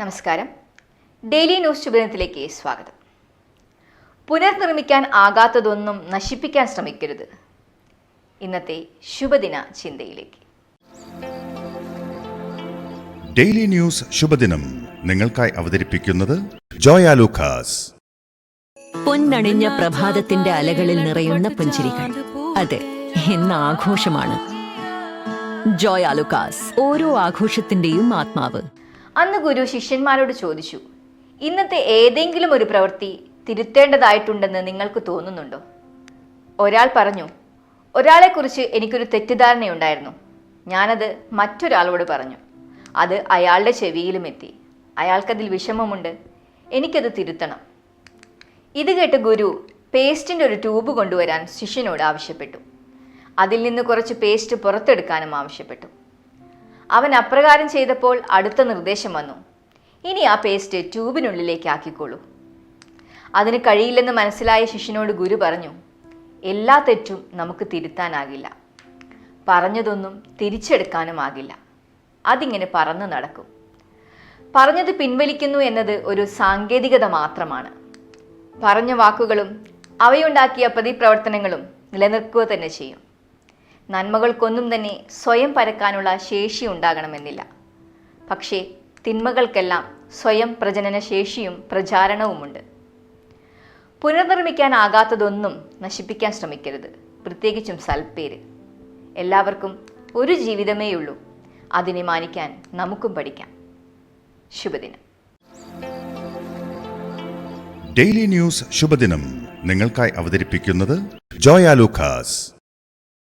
നമസ്കാരം. Daily news ശുഭദിനത്തിലേക്ക് സ്വാഗതം. പുനർനിർമ്മിക്കാൻ ആകാത്തതൊന്നും നശിപ്പിക്കാൻ ശ്രമിക്കരുത്. ഇന്നത്തെ ശുഭദിന ചിന്തയിലേക്ക്. ഡെയിലി ന്യൂസ് ശുഭദിനം നിങ്ങൾക്കായി അവതരിപ്പിക്കുന്നത് ജോയ ലൂക്കാസ്. പൊന്നണിഞ്ഞ പ്രഭാതത്തിന്റെ അലകളിൽ നിറയുന്ന പുഞ്ചിരികൾ. അതെ എന്ന ആഘോഷമാണ്. ജോയ് ഓരോ ആഘോഷത്തിന്റെയും ആത്മാവ്. അന്ന് ഗുരു ശിഷ്യന്മാരോട് ചോദിച്ചു ഇന്നത്തെ ഏതെങ്കിലും ഒരു പ്രവൃത്തി തിരുത്തേണ്ടതായിട്ടുണ്ടെന്ന് നിങ്ങൾക്ക് തോന്നുന്നുണ്ടോ? ഒരാൾ പറഞ്ഞു ഒരാളെക്കുറിച്ച് എനിക്കൊരു തെറ്റിദ്ധാരണയുണ്ടായിരുന്നു. ഞാനത് മറ്റൊരാളോട് പറഞ്ഞു. അത് അയാളുടെ ചെവിയിലും എത്തി. അയാൾക്കതിൽ വിഷമമുണ്ട്. എനിക്കത് തിരുത്തണം. ഇത് കേട്ട് ഗുരു പേസ്റ്റിന്റെ ഒരു ട്യൂബ് കൊണ്ടുവരാൻ ശിഷ്യനോട് ആവശ്യപ്പെട്ടു. അതിൽ നിന്ന് കുറച്ച് പേസ്റ്റ് പുറത്തെടുക്കാനും ആവശ്യപ്പെട്ടു. അവൻ അപ്രകാരം ചെയ്തപ്പോൾ അടുത്ത നിർദ്ദേശം വന്നു. ഇനി ആ പേസ്റ്റ് ട്യൂബിനുള്ളിലേക്ക് ആക്കിക്കോളൂ. അതിന് കഴിയില്ലെന്ന് മനസ്സിലായ ശിഷ്യനോട് ഗുരു പറഞ്ഞു എല്ലാ തെറ്റും നമുക്ക് തിരുത്താനാകില്ല. പറഞ്ഞതൊന്നും തിരിച്ചെടുക്കാനും ആകില്ല. അതിങ്ങനെ പറന്നു നടക്കും. പറഞ്ഞത് പിൻവലിക്കുന്നു എന്നത് ഒരു സാങ്കേതികത മാത്രമാണ്. പറഞ്ഞ വാക്കുകളും അവയുണ്ടാക്കിയ പ്രതിപ്രവർത്തനങ്ങളും നിലനിൽക്കുക തന്നെ ചെയ്യും. നന്മകൾക്കൊന്നും തന്നെ സ്വയം പരക്കാനുള്ള ശേഷി ഉണ്ടാകണമെന്നില്ല. പക്ഷേ തിന്മകൾക്കെല്ലാം സ്വയം പ്രജനന ശേഷിയും പ്രചാരണവുമുണ്ട്. പുനർനിർമ്മിക്കാനാകാത്തതൊന്നും നശിപ്പിക്കാൻ ശ്രമിക്കരുത്. പ്രത്യേകിച്ചും സൽപ്പേര്. എല്ലാവർക്കും ഒരു ജീവിതമേയുള്ളൂ. അതിനെ മാനിക്കാൻ നമുക്കും പഠിക്കാം. ശുഭദിനം. ഡെയിലി ന്യൂസ് ശുഭദിനം. നിങ്ങൾക്കായി അവതരിപ്പിക്കുന്നത് ജോയ ലൂക്കാസ്.